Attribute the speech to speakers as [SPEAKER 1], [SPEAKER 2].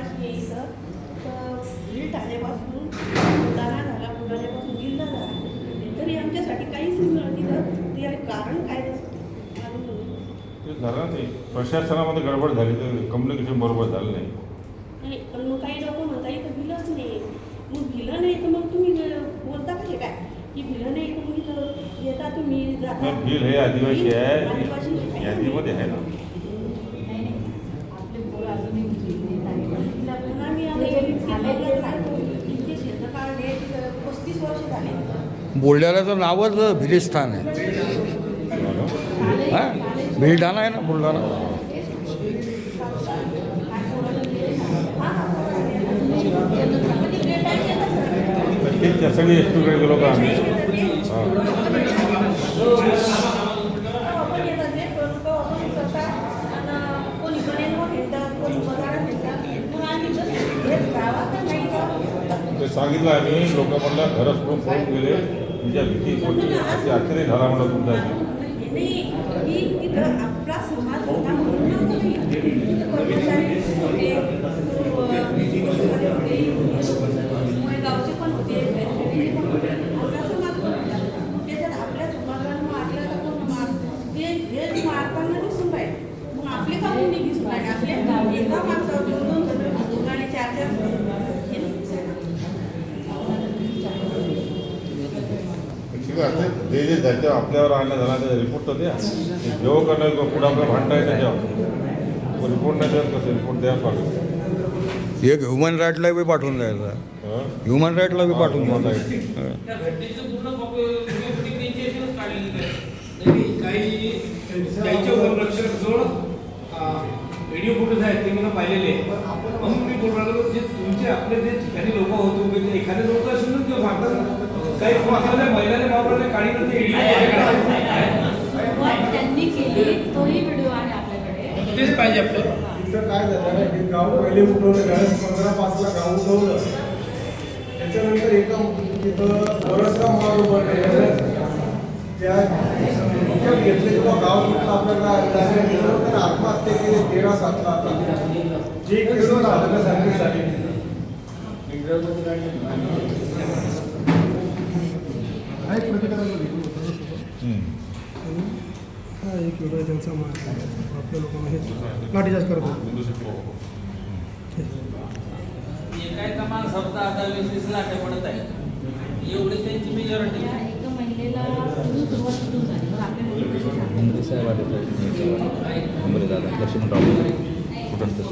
[SPEAKER 1] आहे इथं तर बीड ठाण्यापासून बुलढाणा झाला बुलढाण्यापासून जिल्हा झाला. तरी आमच्यासाठी काहीच नाही मिळत तिथं ते कारण काय नाही.
[SPEAKER 2] झालं ना ते. प्रशासनामध्ये गडबड झाली तर कम्युनिकेशन बरोबर झालं नाही.
[SPEAKER 1] नाही पण मग काही लोक म्हणता इथं बिलच नाही. मग बिलं नाही तर मग तुम्ही बोलता कसे काय? की बिलं नाही तर मग येता तुम्ही जाता.
[SPEAKER 2] नाही, बिल हे आदिवासी आहे. यादीमध्ये आहे ना
[SPEAKER 1] पण आम्ही आता इतके बघत राहतो. इतके शेतं काढले तिथं पस्तीस वर्ष झाले तिथं.
[SPEAKER 3] बुलढाण्याचं नावच भिलिस्थान आहे. हा? भिलढाणा आहे ना बुलढाणा?
[SPEAKER 2] ते त्या स्टुडंट गेलो का आम्ही
[SPEAKER 1] ते
[SPEAKER 2] सांगितलं आम्ही लोक म्हणलं घरच पण पळून गेले तुझ्या भीती कोणती असे आश्चर्य झाला म्हणलं तुमचा
[SPEAKER 1] नाही, की तिथं आपला समाज होता म्हणून नव्हतं काही. तिथं कर्मचारी होते, अं, पोलीसवाले होते, मुळगावचे पण होते, बेळगावचे पण होते. आपला समाज पण होता. मग त्याच्यात आपल्या समाजाला मारलं तर कोण मार ते हे मारताना दिसून राहिले मग आपले का कोणी दिसून राहिले आपले एका माणसावर दोन दोन जण आणि चार चार हे नाही दिसायला.
[SPEAKER 2] आहे जे जे ज्याच्यावर आपल्यावर आणलं झाला त्याचा रिपोर्ट तर द्या. ते जेव्हा करणार किंवा पुढे आपल्याला भांडता येतं त्याच्यावर. रिपोर्ट नाही देत कसं रिपोर्ट द्या पाहिजे
[SPEAKER 3] एक ह्युमन राईटला बी पाठवून द्यायचा. ह्युमन राईटला बी पाठवून द्यायचा. हा.
[SPEAKER 4] व्हिडिओ फुटेज आहेत ते मला पाहिलेले. आहे म्हणून मी बोलून राहिलो जे तुमचे आपले जे ठिकाणी लोक होते उभे ते एखादे लोक असेल ना किंवा भारतात काही असलेल्या महिलाने वापरले
[SPEAKER 5] सुरुवात त्यांनी केली तोही व्हिडिओ आहे आपल्याकडे.
[SPEAKER 4] तेच पाहिजे आपल्याला
[SPEAKER 6] तिथं काय झालं की गाव पहिले उठवलं पंधरा पाचला गाव उठवलं. त्याच्यानंतर एका तिथं मार उभारले त्या विकत घेतले तेव्हा गाव कुठलं आपल्याला जागा गेलं तर आत्महत्या केली तेरा सातला आता. जे केलं झालं.
[SPEAKER 7] हा एक व्हिडिओ त्यांचा मार आपल्या लोकांना हे लाठीचार्ज करतो
[SPEAKER 8] एका आता वीस वीस लाख पडत आहे एवढी त्यांची मेजॉरिटी
[SPEAKER 5] त्या एका महिलेला कुठून सुरुवात कुठून झाली मग आपल्या मुली कशी सांगतात?
[SPEAKER 9] साहेब आले लक्ष्मणराव कुठं